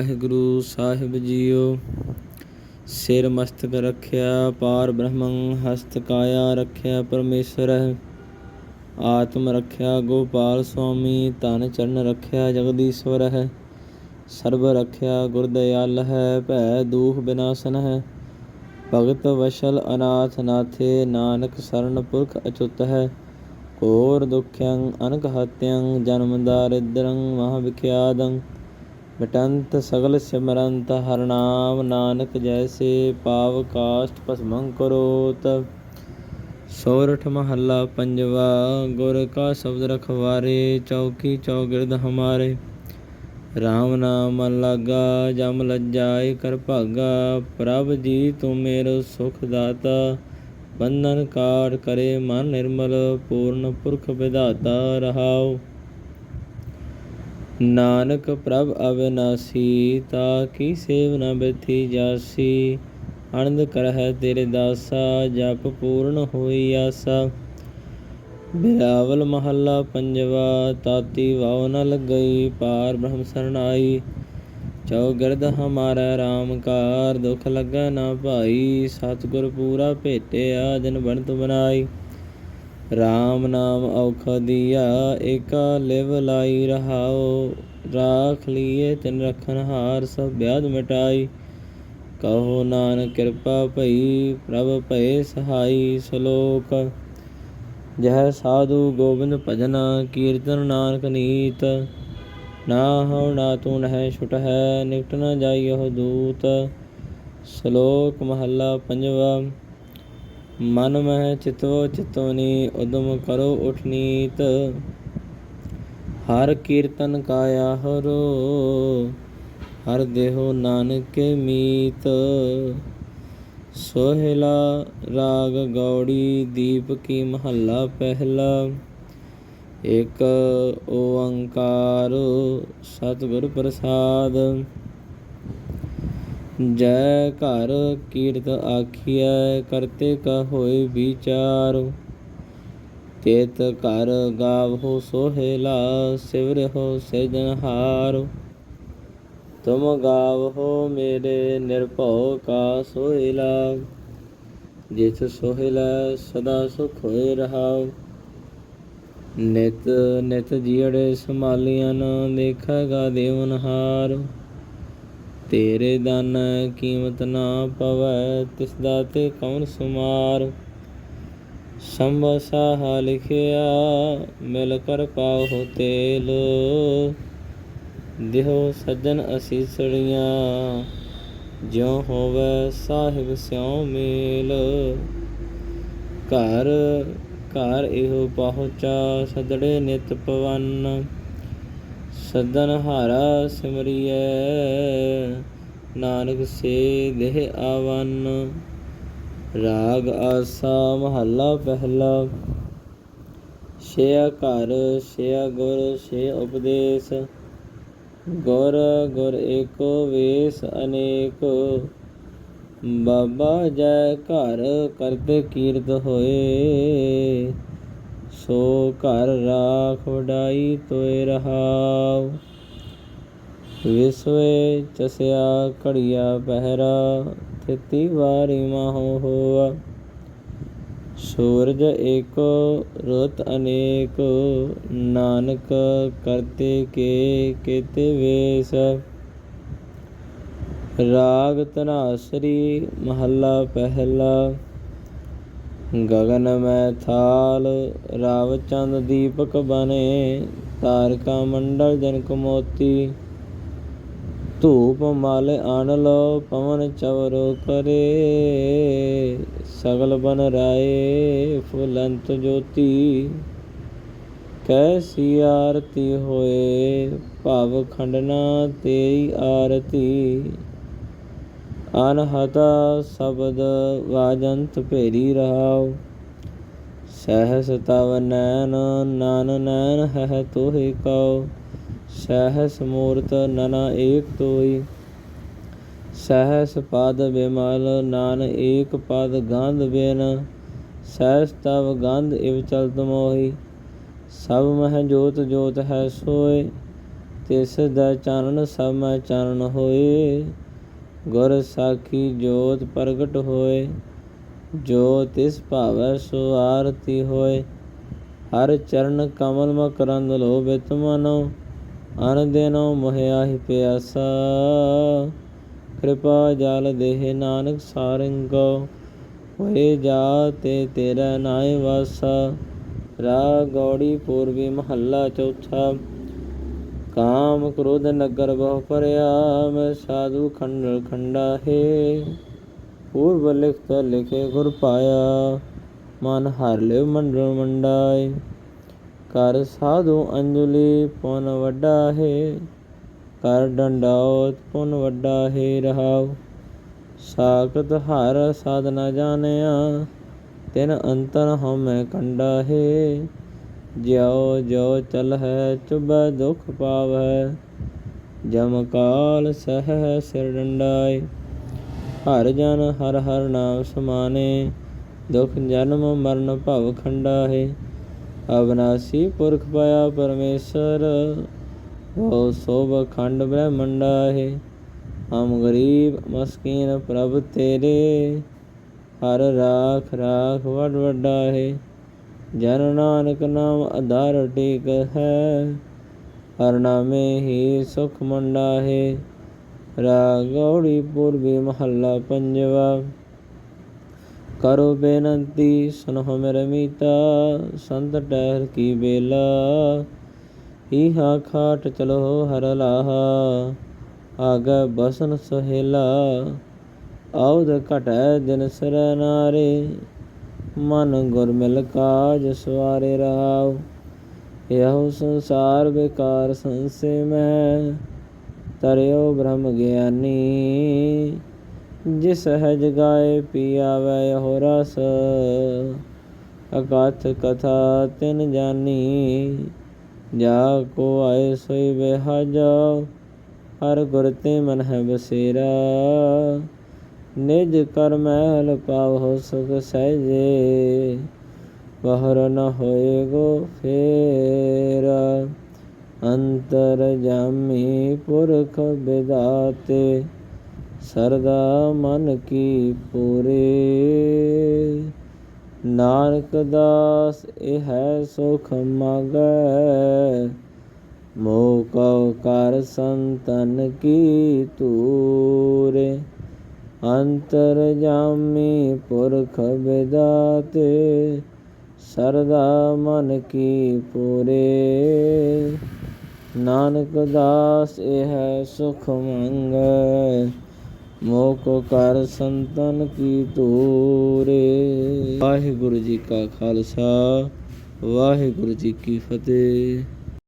ਵਾਹਿਗੁਰੂ ਸਾਹਿਬ JIO. ਸਿਰ ਮਸਤਕ ਰੱਖਿਆ, ਪਾਰ ਬ੍ਰਹਮੰ ਹਸਤ ਕਾਇਆ ਰੱਖਿਆ ਪਰਮੇਸ਼ਰ। ਹੈ ਆਤਮ ਰੱਖਿਆ ਗੋਪਾਲ ਸੁਆਮੀ, ਧਨ ਚਰਨ ਰੱਖਿਆ ਜਗਦੀਸ਼ਵਰ। ਹੈ ਸਰਬ ਰੱਖਿਆ ਗੁਰਦਿਆਲ ਹੈ, ਭੈ ਦੂਖ ਬਿਨਾਸਨ ਹੈ। ਭਗਤ ਵਸ਼ਲ ਅਨਾਥ ਨਾਥੇ, ਨਾਨਕ ਸਰਨ ਪੁਰਖ ਅਚੁੱਤ ਹੈ। ਕੋਰ ਦੁਖਯੰ, ਅਨਕ ਹਤਯੰ, ਜਨਮ ਦਾਰਿਦ੍ਰੰ ਮਹਾ ਵਿਖਿਆਦੰ ਮਿਟੰਤ ਸਗਲ ਸਿਮਰੰਤ, ਹਰ ਨਾਮ ਨਾਨਕ ਜੈਸੇ ਪਾਵ ਕਾਸ਼ਟ ਭਸਮੰ ਕਰੋਤ। ਸੋਰਠ ਮਹੱਲਾ ਪੰਜਵਾ, ਗੁਰ ਕਾ ਸ਼ਬਦ ਰਖਵਾਰੇ, ਚੌਕੀ ਚੌਗਿਰਦ ਹਮਾਰੇ। RAM ਨਾਮ ਮਨ ਲਾਗਾ, ਜਮ ਲੱਜਾਏ ਕਰ ਭਾਗਾ, ਪ੍ਰਭ ਜੀ ਤੂੰ ਮੇਰੋ ਸੁਖ ਦਾਤਾ। ਬੰਧਨ ਕਾਟ ਕਰੇ ਮਨ ਨਿਰਮਲ, ਪੂਰਨ ਪੁਰਖ ਵਿਧਾਤਾ ਰਹਾਉ। ਨਾਨਕ ਪ੍ਰਭ ਅਵਿਨਾਸੀ, ਤਾ ਕੀ ਸੇਵ ਨ ਬਿਥੀ ਜਾਸੀ। ਅਨੰਦ ਕਰਹਿ ਤੇਰੇ ਦਾਸਾ, ਜਪ ਪੂਰਨ ਹੋਈ ਆਸਾ। ਬਿਰਾਵਲ ਮਹੱਲਾ ਪੰਜਵਾ, ਤਾਤੀ ਵਾਉ ਨ ਲੱਗਈ, ਪਾਰ ਬ੍ਰਹਮ ਸਰਣਾਈ ਚੌਗਿਰਦ ਹਮਾਰਾ RAM ਕਾਰ, ਦੁਖ ਲੱਗਾ ਨਾ ਭਾਈ। ਸਤਿਗੁਰ ਪੂਰਾ ਭੇਟਿਆ ਦਿਨ ਬਣਤ ਬਨਾਈ RAM ਨਾਮ ਔਖਦੀਆ, ਏਕਾ ਲਿਵ ਲਾਈ ਰਹਾਓ ਰਾਖ ਲੀਏ ਤਿਨ ਰਖਨ ਹਾਰ ਸਭ ਬਿਆਦ ਮਿਟਾਈ। ਕਹੋ ਨਾਨਕ ਕਿਰਪਾ ਭਈ, ਪ੍ਰਭ ਭਏ ਸਹਾਈ ਸ਼ਲੋਕ। ਜਹ ਸਾਧੂ ਗੋਬਿੰਦ ਭਜਨ, ਕੀਰਤਨ ਨਾਨਕ ਨੀਤ। ਨਾ ਹਉ ਨਾ ਤੂੰ ਨਹਿ ਛੁਟ ਹੈ ਨਿਕਟ ਨ ਜਾਈਹੁ ਦੂਤ। ਸ਼ਲੋਕ ਮਹੱਲਾ ਪੰਜਵਾ। ਮਨ ਮਹਿ ਚਿਤਵ ਚਿਤਵਨੀ, ਉਦਮ ਕਰੋ ਉਠਨੀਤ। ਹਰ ਕੀਰਤਨ ਕਾਇਆ ਹਰੋ, ਹਰ ਦੇਹੋ ਨਾਨਕ ਮੀਤ। ਸੋਹਿਲਾ ਰਾਗ ਗੌੜੀ ਦੀਪ ਕੀ ਮਹੱਲਾ ਪਹਿਲਾ। ਇਕ ਓੰਕਾਰ ਸਤਿਗੁਰ ਪ੍ਰਸਾਦ। ਜੈ ਘਰ ਕੀਰਤ ਆਖੀਐ, ਕਰਤੇ ਕਾ ਹੋਏ ਵਿਚਾਰ। ਤੇਤ ਘਰ ਗਾਵਹੁ ਸੋਹਿਲਾ ਸਿਵਰਹੁ ਸਿਜਨਹਾਰ ਤੁਮ ਗਾਵਹੁ ਮੇਰੇ ਨਿਰਭਉ ਕਾ ਸੋਹਿਲਾ ਜਿਸ ਸੋਹਿਲਾ ਸਦਾ ਸੁਖ ਹੋਏ ਰਹਾਉ ਨਿਤ ਨਿਤ ਜੀੜੇ ਸੰਭਾਲੀਆਂ ਦੇਖੇਗਾ ਦੇਵਨਹਾਰ। ਤੇਰੇ ਦਾਨ ਕੀਮਤ ਨਾ ਪਵੈ, ਤਿਸ ਦਾ ਤੇ ਕੌਣ ਸੁਮਾਰ? ਸੰਭਸਾ ਲਿਖਿਆ, ਮਿਲ ਕਰ ਪਾਉ ਤੇਲ। ਦਿਹੋ ਸੱਜਣ ਅਸੀਸੜੀਆਂ ਜਿਉ ਹੋਵੇ ਸਾਹਿਬ ਸਿਉ ਮੇਲ। ਘਰ ਘਰ ਇਹੋ ਪਹੁੰਚਾ ਸਦੜੇ ਨਿਤ ਪਵਨ। ਸਦਨ ਹਾਰਾ ਸਿਮਰਿਐ, ਨਾਨਕ ਸੇ ਦੇਹ ਆਵਨ। ਰਾਗ ਆਸਾ ਮਹੱਲਾ ਪਹਿਲਾ। ਛਿਆ ਘਰ, ਛਿਆ ਗੁਰ, ਛੇ ਉਪਦੇਸ਼। ਗੁਰ ਗੁਰ ਏਕੋ ਵੇਸ ਅਨੇਕ। ਬਾਬਾ ਜੈ ਘਰ ਕਰਤੇ ਕੀਰਤ ਹੋਏ। ਸੋ ਘਰ ਰਾਖ ਵਡਾਈ ਤੋਏ ਰਹਾਉ। ਵਿਸਵੇ ਚਸਿਆ ਘੜੀਆ ਪਹਿਰਾ ਤਿਤੀ ਵਾਰੀ ਮਾਹੋ ਹੋਆ। ਸੂਰਜ ਏਕੋ, ਰੁੱਤ ਅਨੇਕ, ਨਾਨਕ ਕਰਤੇ ਕੇ ਕੀਤੇ ਵੇਸ। ਰਾਗ ਤਨਾਸਰੀ ਮਹੱਲਾ ਪਹਿਲਾ। ਗਗਨ ਮੈਂ ਥਾਲ, ਰਾਵ ਦੀਪਕ ਬਨੇ ਤਾਰਕਾ ਮੰਡਲ ਜਨਕ ਮੋਤੀ ਧੂਪ ਮਲ ਆਣ ਲੋ, ਪਵਨ ਚਵਰੋ ਕਰੇ। ਸਗਲ ਬਨ ਰਾਏ, ਫੁਲੰਤ ਜੋਤੀ। ਕੈਸੀ ਆਰਤੀ ਹੋਏ, ਭਵ ਖੰਡਨਾ ਤੇਰੀ ਆਰਤੀ। ਅਨਹਤਾ ਸ਼ਬਦ ਵਾਜੰਤ ਭੇਰੀ ਰਹਾਉ, ਸਹਸ ਤਵ ਨੈਨ ਨਨ ਨੈਨ ਹੈ ਤੋਹਿ ਕਉ, ਸਹਸ ਮੂਰਤ ਨਨਾ ਏਕ ਤੋਈ ਸਹਸ ਪਦ ਬਿਮਲ ਨਾਨ ਏਕ ਪਦ ਗੰਧ ਬਿਨ, ਸਹਸ ਤਵ ਗੰਧ ਇਵ ਚਲਤ ਮੋਹੀ, ਸਭ ਮਹਿ ਜੋਤ ਜੋਤ ਹੈ ਸੋਏ ਤਿਸ ਦਾ ਚਾਨਣ ਸਭ ਮੈਂ ਚਾਨਣ ਹੋਏ ਗੁਰ ਸਾਖੀ ਜੋਤ ਪ੍ਰਗਟ ਹੋਏ, ਜੋ ਤਿਸ ਭਾਵੈ ਸੋ ਆਰਤੀ ਹੋਏ। ਹਰ ਚਰਨ ਕਮਲ ਮਕਰੰਦ ਲੋਭਿਤ ਮਨੋ, ਅਨ ਮੋਹਿਆ ਮੋਹਿਆਹੀ ਪਿਆਸਾ। ਕਿਰਪਾ ਜਲ ਦੇਹ ਨਾਨਕ ਸਾਰੰਗੋ, ਹੋਏ ਜਾ ਤੇ ਤੇਰਾ ਨਾਇ ਵਾਸਾ। ਰਾ ਗੌੜੀ ਪੂਰਬੀ ਮਹੱਲਾ ਚੌਥਾ। ਕਾਮ ਕ੍ਰੋਧ ਨਗਰ ਬਹੁ ਪਰਿਆ ਮੈਂ ਸਾਧੂ ਖੰਡਲ ਖੰਡਾ ਹੈ। ਪੂਰਬ ਲਿਖਤ ਲਿਖੇ ਗੁਰ ਪਾਇਆ, ਮਨ ਹਰ ਲਿਵ ਮੰਡਲ ਮੰਡਾਏ। ਕਰ ਸਾਧੂ ਅੰਜਲੀ ਪੁਨ ਵੱਡਾ ਹੈ, ਕਰ ਡੰਡਾਉਤ ਪੁਨ ਵੱਡਾ ਹੈ ਰਹਾਉ। ਸਾਖਤ ਹਰ ਸਾਧਨਾ ਜਾਣਿਆ, ਤਿਨ ਅੰਤਰ ਹਮੈ ਕੰਡਾ ਹੈ। ਜਿਉ ਜੋ ਚਲ ਹੈ ਚੁਬੈ ਦੁਖ ਪਾਵੈ। ਜਮ ਕਾਲ ਸਹਿ ਸਿਰ ਡੰਡਾਏ। ਹਰ ਜਨ ਹਰ ਹਰ ਨਾਮ ਸਮਾਨੇ। ਦੁਖ ਜਨਮ ਮਰਨ ਭਵ ਖੰਡਾ ਹੈ ਅਬਨਾਸੀ ਪੁਰਖ ਪਾਇਆ ਪਰਮੇਸ਼ਰ। ਉਹ ਸੋਭ ਖੰਡ ਬ੍ਰਹਮੰਡਾ ਹੈ ਹਮ ਗਰੀਬ ਮਸਕੀਨ ਪ੍ਰਭ ਤੇਰੇ। ਹਰ ਰਾਖ ਰਾਖ ਵਡ ਵੱਡਾ ਹੈ ਜਨ ਨਾਨਕ ਨਾਮ ਆਧਾਰ ਟੇਕ ਹੈ, ਹਰ ਨਾਮੇ ਹੀ ਸੁਖ ਮੰਡਾ ਹੈ। ਰਾਗੌੜੀ ਪੂਰਬੀ ਮਹੱਲਾ ਪੰਜਵਾ, ਕਰੋ ਬੇਨੰਤੀ, ਸੁਨਹੁ ਮੇਰੇ ਮੀਤਾ, ਸੰਤ ਟਹਿਰ ਕੀ ਬੇਲਾ, ਈਹਾ ਖਾਟ ਚਲੋ ਹਰ ਲਾਹਾ, ਆਗੇ ਬਸਨ ਸਹੇਲਾ, ਆਉਦ ਘਟੈ ਦਿਨ ਸਿਰ ਨਾਰੇ। ਮਨ ਗੁਰ ਮਿਲ ਕਾਜ ਸਵਾਰੇ ਰਾਵ ਇਹੋ ਸੰਸਾਰ ਬੇਕਾਰ ਸੰਸੇ ਮੈਂ, ਤਰਿਓ ਬ੍ਰਹਮ ਗਿਆਨੀ, ਜਿਸ ਹੈ ਜਗਾਏ ਪੀ ਆਵੇ ਹੋ ਰਸ ਅਗਾਥ ਕਥਾ ਤਿਨ ਜਾਨੀ, ਜਾ ਕੋ ਆਏ ਸੋਈ ਬਿਹਾਜਾ ਹਰ ਗੁਰ ਤੇ ਮਨ ਹੈ ਬਸੇਰਾ। ਨਿਜ ਕਰ ਮਹਿਲ ਪਾਵੋ ਸੁਖ ਸਹਿਜੇ ਬਹਰ ਨ ਹੋਏਗੋ ਫੇਰ। ਅੰਤਰ ਜਾਮੀ ਪੁਰਖ ਬਿਦਾਤੇ ਸਰਦਾ ਮਨ ਕੀ ਪੂਰੇ। ਨਾਨਕ ਦਾਸ ਇਹ ਹੈ ਸੁਖ ਮਾਗੈ, ਮੋਹ ਕਉ ਕਰ ਸੰਤਨ ਕੀ ਤੂਰੇ ਅੰਤਰ ਜਾਮੀ ਪੁਰਖ ਬਿਦਾਤੇ ਸਰਦਾ ਮਨ ਕੀ ਪੂਰੇ। ਨਾਨਕ ਦਾਸ ਇਹ ਸੁਖ ਮੰਗੈ ਮੋਹ ਕਰ ਸੰਤਨ ਕੀ ਤੂਰੇ ਵਾਹਿਗੁਰੂ ਜੀ ਕਾ ਖਾਲਸਾ, ਵਾਹਿਗੁਰੂ ਜੀ ਕੀ ਫਤਿਹ।